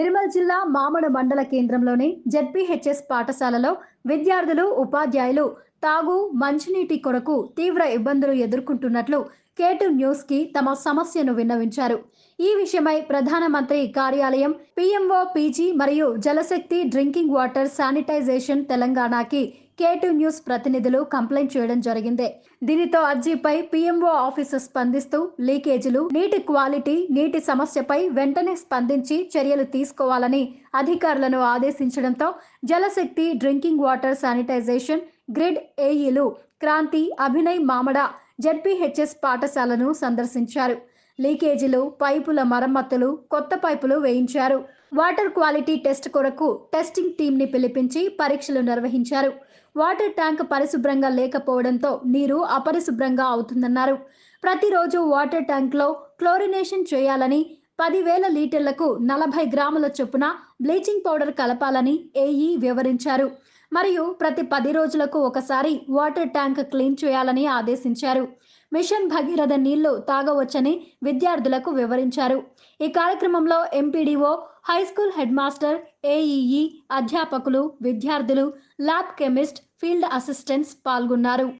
నిర్మల్ జిల్లా మామడ మండల కేంద్రంలోని జెడ్పీహెచ్ఎస్ పాఠశాలలో విద్యార్థులు ఉపాధ్యాయులు తాగు మంచినీటి కొరకు తీవ్ర ఇబ్బందులు ఎదుర్కొంటున్నట్లు కేటు న్యూస్కి తమ సమస్యను విన్నవించారు. ఈ విషయమై ప్రధానమంత్రి కార్యాలయం పిఎంఓ పీజీ మరియు జలశక్తి డ్రింకింగ్ వాటర్ శానిటైజేషన్ తెలంగాణకి కేటు న్యూస్ ప్రతినిధులు కంప్లైంట్ చేయడం జరిగింది. దీనితో అర్జీపై పిఎంఓ ఆఫీసర్ స్పందిస్తూ లీకేజీలు నీటి క్వాలిటీ నీటి సమస్యపై వెంటనే స్పందించి చర్యలు తీసుకోవాలని అధికారులను ఆదేశించడంతో Jalshakti drinking water sanitization grid ఏఈలు Kranti Abhinay Mamada ZPHS పాఠశాలను సందర్శించారు. లీకేజీలు పైపుల మరమ్మతులు కొత్త పైపులు వేయించారు. వాటర్ క్వాలిటీ టెస్ట్ కొరకు టెస్టింగ్ టీంని పిలిపించి పరీక్షలు నిర్వహించారు. వాటర్ ట్యాంక్ పరిశుభ్రంగా లేకపోవడంతో నీరు అపరిశుభ్రంగా అవుతుందన్నారు. ప్రతిరోజు వాటర్ ట్యాంక్లో క్లోరినేషన్ చేయాలని పదివేల లీటర్లకు నలభై గ్రాముల చొప్పున బ్లీచింగ్ పౌడర్ కలపాలని ఏఈ వివరించారు. మరియు ప్రతి పది రోజులకు ఒకసారి వాటర్ ట్యాంక్ క్లీన్ చేయాలని ఆదేశించారు. మిషన్ భగీరథ నీళ్ళు తాగవచ్చని విద్యార్థులకు వివరించారు. ఈ కార్యక్రమంలో MPDO high school head master AEE అధ్యాపకులు విద్యార్థులు ల్యాబ్ కెమిస్ట్ ఫీల్డ్ అసిస్టెంట్స్ పాల్గొన్నారు.